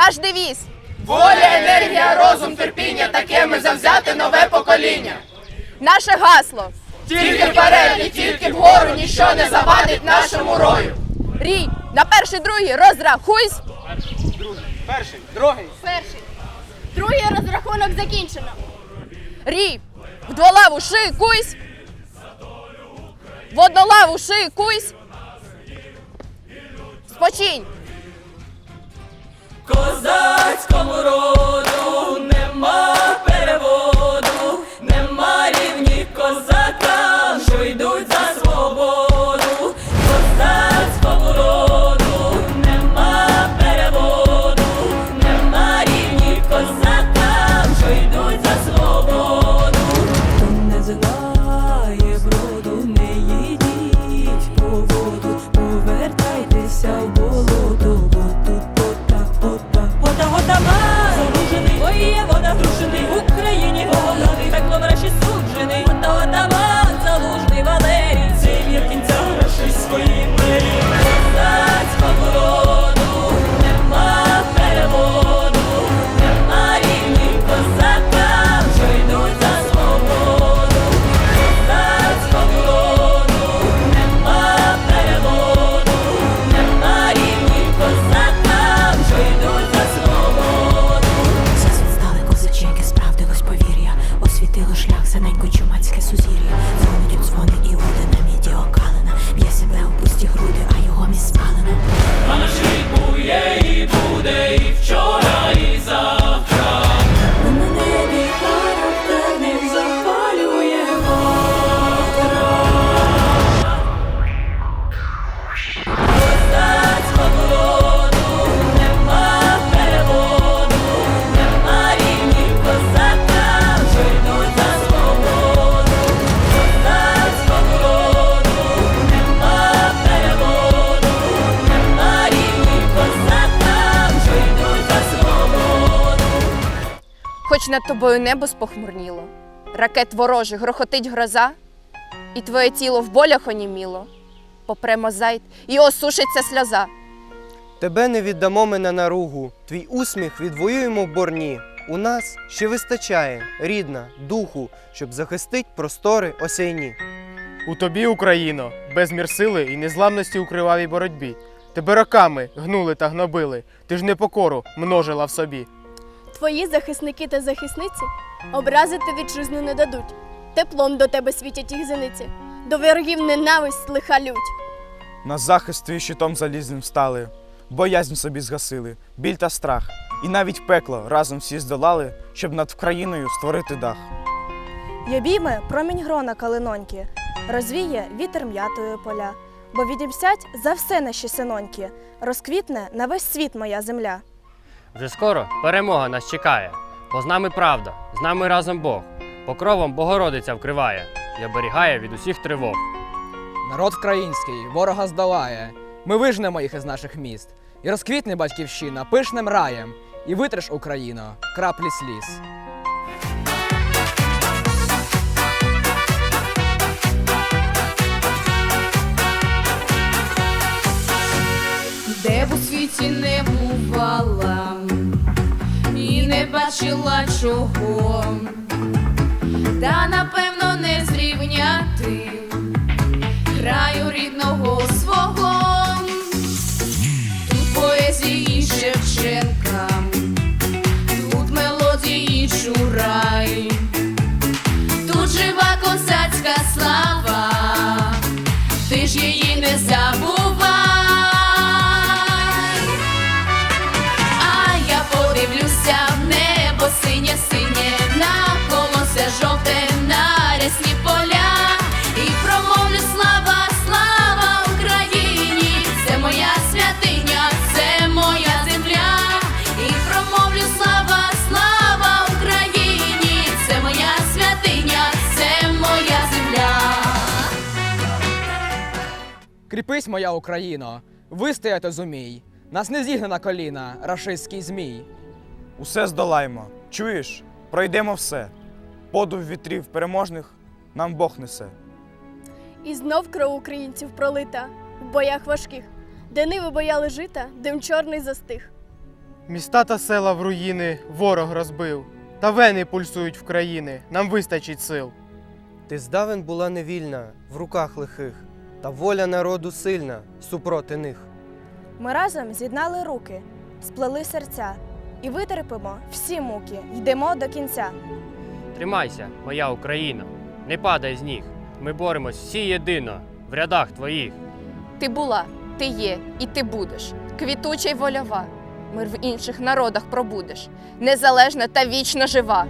Наш девіз. Воля, енергія, розум, терпіння, таке ми завзяти нове покоління. Наше гасло. Тільки вперед і тільки вгору, ніщо не завадить нашому рою. Рій. На перший, другий розрахуйсь. Перший, другий. Перший. Другий розрахунок закінчено. Рій. В дволаву шикуйсь. В однолаву шикуйсь. Спочинь. Козацькому роду над тобою небо спохмурніло, ракет ворожих грохотить гроза, і твоє тіло в болях оніміло, попре мозаїт і осушиться сльоза. Тебе не віддамо ми на наругу, твій усміх відвоюємо в борні. У нас ще вистачає, рідна, духу, щоб захистить простори осяйні. У тобі, Україно, безмір сили і незламності у кривавій боротьбі. Тебе роками гнули та гнобили, ти ж непокору множила в собі. Твої захисники та захисниці образити вітчизну не дадуть. Теплом до тебе світять їх зениці. До ворогів ненависть лиха лють. На захист твій щитом залізним стали, боязнь собі згасили, біль та страх, і навіть пекло разом всі здолали, щоб над країною створити дах. й обійме промінь грона калиноньки, розвіє вітер м'ятою поля, бо відімстять за все наші синоньки, розквітне на весь світ моя земля. Вже скоро перемога нас чекає, бо з нами правда, з нами разом Бог. Покровом Богородиця вкриває і оберігає від усіх тривог. Народ український ворога здолає. Ми вижнемо їх із наших міст. І розквітне батьківщина пишним раєм, і витриш Україно краплі сліз. де б у світі не не бачила чого, та напевно не зрівняти Кріпись, моя Україно, вистояти зумій. Нас не зігне на коліна рашистський змій. Усе здолаємо, чуєш? Пройдемо все. Подув вітрів переможних нам Бог несе. І знов кров українців пролита в боях важких. де ниви бояли жита, дим чорний застиг. Міста та села в руїни ворог розбив. Та вени пульсують в країни, нам вистачить сил. Ти здавен була невільна в руках лихих, та воля народу сильна супроти них. Ми разом з'єднали руки, сплели серця і витерпимо всі муки, йдемо до кінця. Тримайся, моя Україна, не падай з ніг. Ми боремось всі єдино в рядах твоїх. Ти була, ти є і ти будеш. Квітуча й вольова. Мир в інших народах пробудеш. Незалежна та вічно жива.